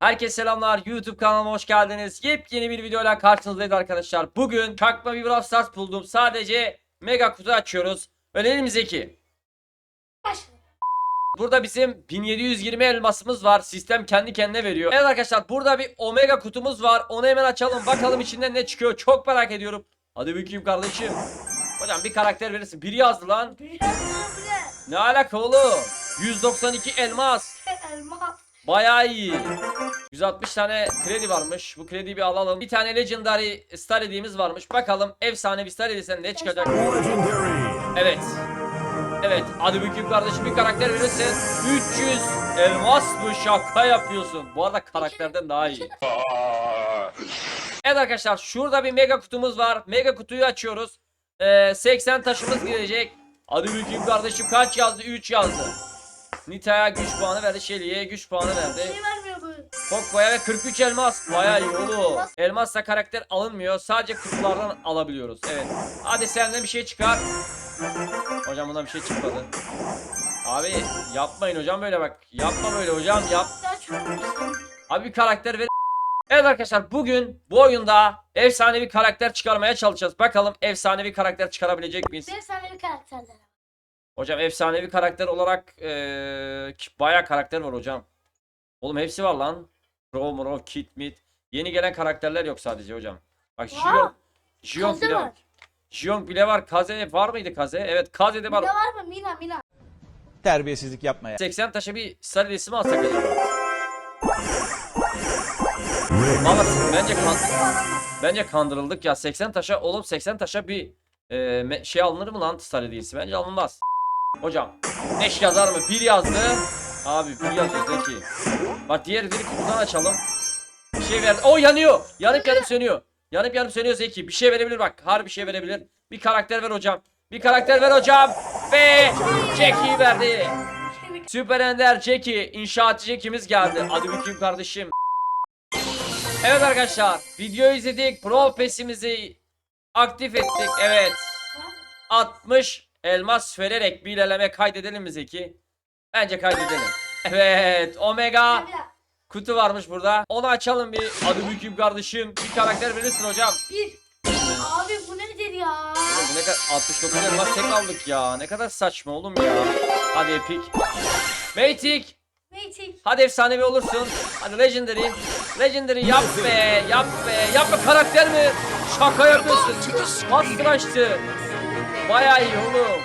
Herkese selamlar. YouTube kanalıma hoş geldiniz. Yepyeni bir videoyla karşınızdayız arkadaşlar. Bugün çakma bir Brawl Stars buldum. Sadece mega kutu açıyoruz. Ve elimizdeki. Burada bizim 1720 elmasımız var. Sistem kendi kendine veriyor. Evet arkadaşlar burada bir omega kutumuz var. Onu hemen açalım. Bakalım içinden ne çıkıyor. Çok merak ediyorum. Hadi bakayım kardeşim. Hocam bir karakter verirsin. Biri yazdı lan. Ne alaka oğlum? 192 elmas. Elma. Bayağı iyi. 160 tane kredi varmış. Bu krediyi bir alalım. Bir tane Legendary Star hediyemiz varmış. Bakalım efsane bir Star hediyesinden ne çıkacak? Evet. Evet. Hadi bakayım kardeşim bir karakter verirsin. 300 elmas mı? Şaka yapıyorsun. Bu arada karakterden daha iyi. Evet arkadaşlar şurada bir mega kutumuz var. Mega kutuyu açıyoruz. Ee, 80 taşımız girecek. Hadi bakayım kardeşim kaç yazdı? 3 yazdı. Nita'ya güç puanı verdi. Shelly'e güç puanı verdi. Şey vermiyor bu. Pogba'ya ve 43 elmas. Bayağı iyi oğlum. Elmasla karakter alınmıyor. Sadece kutulardan alabiliyoruz. Evet. Hadi senden bir şey çıkar. Hocam bundan bir şey çıkmadı. Abi yapmayın hocam böyle bak. Yapma böyle hocam yap. Güzel. Abi bir karakter ver. Evet arkadaşlar bugün bu oyunda efsanevi karakter çıkarmaya çalışacağız. Bakalım efsanevi karakter çıkarabilecek miyiz? Efsanevi karakterler. Hocam efsanevi karakter olarak eee bayağı karakter var hocam. Oğlum hepsi var lan. Pro, Mro, Kit, Mit. Yeni gelen karakterler yok sadece hocam. Bak. Jiyon Kaze bile var. var. Jiyon bile var. Kaze var mıydı Kaze? Evet Kaze'de Mina var. var mı? Mina Mina. terbiyesizlik yapmaya. 80 taşa bir sarı resim alsak acaba? Valla bence kan bence kandırıldık ya 80 taşa oğlum 80 taşa bir e, şey alınır mı lan sarı hediyesi? Bence alınmaz. Hocam 5 yazar mı? 1 yazdı. Abi 1 yazıyor Zeki. Bak diğer biri kutudan açalım. Bir şey verdi. O yanıyor. Yanıp yanıp sönüyor. Yanıp yanıp sönüyor Zeki. Bir şey verebilir bak. Harbi bir şey verebilir. Bir karakter ver hocam. Bir karakter ver hocam. Ve Jackie'yi verdi. Süper Ender Jackie. İnşaatçı Jackie'miz geldi. Hadi bakayım kardeşim. Evet arkadaşlar. Videoyu izledik. Pro Pass'imizi aktif ettik. Evet. 60 elmas vererek bir ilerleme kaydedelim mi Zeki? Bence kaydedelim. Evet. Omega kutu varmış burada. Onu açalım bir. Hadi bakayım kardeşim. Bir karakter verirsin hocam. Bir. Abi bu nedir ya? Oğlum bu ne kadar 69 elmas tek aldık ya. Ne kadar saçma oğlum ya. Hadi epic. Matic. Mating. Hadi efsanevi olursun. Hadi legendary. Legendary yap be. Yap be. Yap be karakter mi? Şaka yapıyorsun. Master açtı. Bayağı iyi oğlum.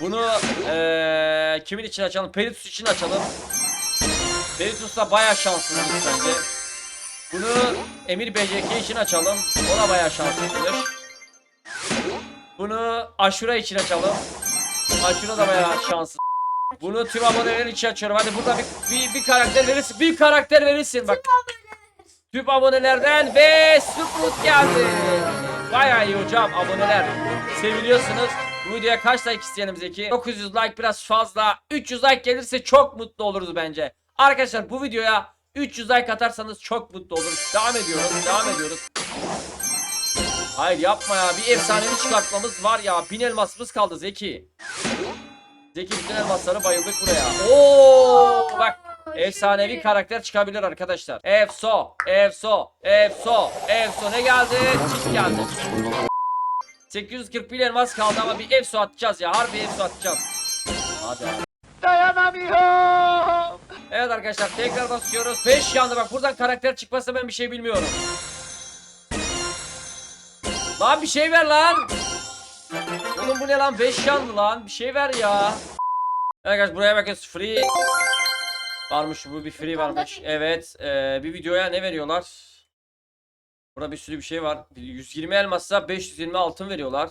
Bunu eee kimin için açalım? Peritus için açalım. Peritus da bayağı şanslıymış bence. Bunu Emir BCK için açalım. O da bayağı şanslıymış. Bunu Aşura için açalım. Aşura da bayağı şanslı. Bunu tüm aboneler için açıyorum. Hadi burada bir, bir, bir karakter verirsin. Bir karakter verirsin bak. Tüm abonelerden ve Sprout geldi. Bayağı iyi hocam aboneler. Seviliyorsunuz. Bu videoya kaç like isteyelim Zeki? 900 like biraz fazla. 300 like gelirse çok mutlu oluruz bence. Arkadaşlar bu videoya 300 like atarsanız çok mutlu oluruz. Devam ediyoruz. Devam ediyoruz. Hayır yapma ya. Bir efsanevi çıkartmamız var ya. Bin elmasımız kaldı Zeki. Zeki bütün elmasları bayıldık buraya. Oo bak efsanevi karakter çıkabilir arkadaşlar. Efso, Efso, Efso, Efso ne geldi? Çift geldi. 841 elmas kaldı ama bir Efso atacağız ya. Harbi Efso atacağız. Hadi abi. Dayanamıyorum. Evet arkadaşlar tekrar basıyoruz. 5 yandı bak buradan karakter çıkmazsa ben bir şey bilmiyorum. Lan bir şey ver lan. Oğlum bu ne lan 5 yandı lan. Bir şey ver ya. Arkadaşlar buraya bakıyoruz. Free varmış bu bir free varmış. Evet eee, bir videoya ne veriyorlar? Burada bir sürü bir şey var. 120 elmassa 520 altın veriyorlar.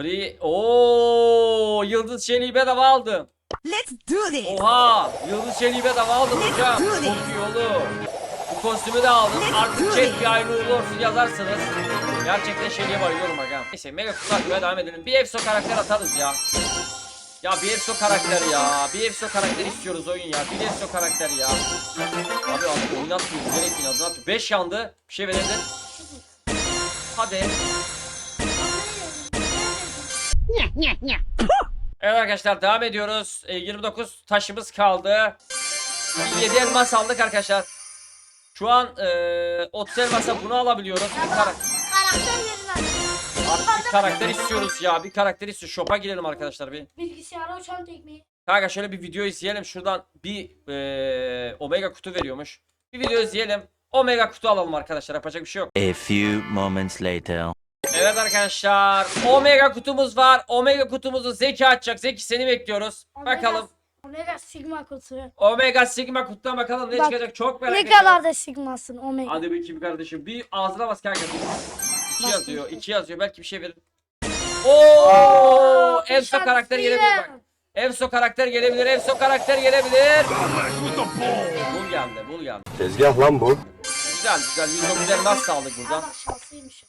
Free. Oo, yıldız şeyliği bedava aldım. Let's do this. Oha! Yıldız Çeliği bedava aldım Let's hocam. do Çok this. iyi oğlum. Kostümü de aldım. Artık chat bir hayırlı uğurlu olsun yazarsınız. Gerçekten Şeli'ye bayılıyorum aga. Neyse mega kutu açmaya devam edelim. Bir Efso karakter atarız ya. Ya bir Efso karakter ya. Bir Efso karakter istiyoruz oyun ya. Bir Efso karakter ya. Abi abi oynatmıyor. Bilerek inadına atıyor. 5 yandı. Bir şey verebilir. Hadi. Evet arkadaşlar devam ediyoruz. E, 29 taşımız kaldı. 7 elmas aldık arkadaşlar. Şu an e, 30 elmasa bunu alabiliyoruz. Bir kara- Karakter. Artık bir karakter istiyoruz ya. Bir karakter istiyoruz. Shop'a girelim arkadaşlar bir. Bilgisayara uçan tekmeyi. Kanka şöyle bir video izleyelim. Şuradan bir e, omega kutu veriyormuş. Bir video izleyelim. Omega kutu alalım arkadaşlar. Yapacak bir şey yok. A few moments later. Evet arkadaşlar. Omega kutumuz var. Omega kutumuzu Zeki açacak. Zeki seni bekliyoruz. Bakalım. Omega Sigma kutu. Omega Sigma kutudan bakalım ne Bak, çıkacak. Çok merak Ne ediyorum. kadar da Sigma'sın Omega. Hadi bakayım kardeşim. Bir ağzına bas kanka. İki Bas yazıyor. iki yazıyor. Belki bir şey verir. Oo! Şanslıyım. karakter gelebilir bak. Efso karakter gelebilir. Efso karakter gelebilir. Bul geldi. Bul geldi. Tezgah lan bu. Güzel güzel. 109 elmas sağladık buradan. Ama şanslıymış.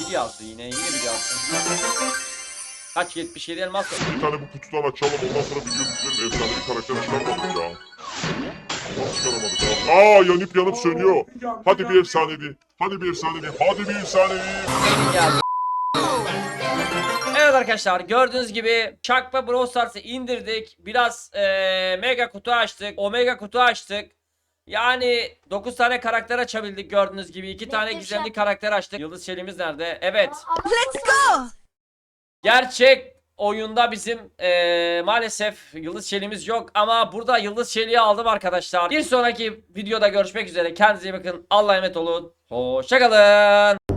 Bir yazdı yine. Yine bir yazdı. Kaç 77 elmas var. Bir tane bu kutudan açalım ondan sonra video bitirelim. Efsane bir karakter çıkarmadık ya. Nasıl çıkaramadık ya? Aa yanıp yanıp sönüyor. Hadi bir efsanevi. Hadi bir efsanevi. Hadi bir efsanevi. Geldi. Evet arkadaşlar gördüğünüz gibi Chuck ve Brawl Stars'ı indirdik. Biraz eee, mega kutu açtık. Omega kutu açtık. Yani 9 tane karakter açabildik gördüğünüz gibi. 2 tane gizemli karakter açtık. Yıldız Çelimiz nerede? Evet. Let's go. Gerçek oyunda bizim eee, maalesef Yıldız Çeliğimiz yok ama burada Yıldız Çeliği aldım arkadaşlar. Bir sonraki videoda görüşmek üzere. Kendinize iyi bakın. Allah'a emanet olun. Hoşçakalın.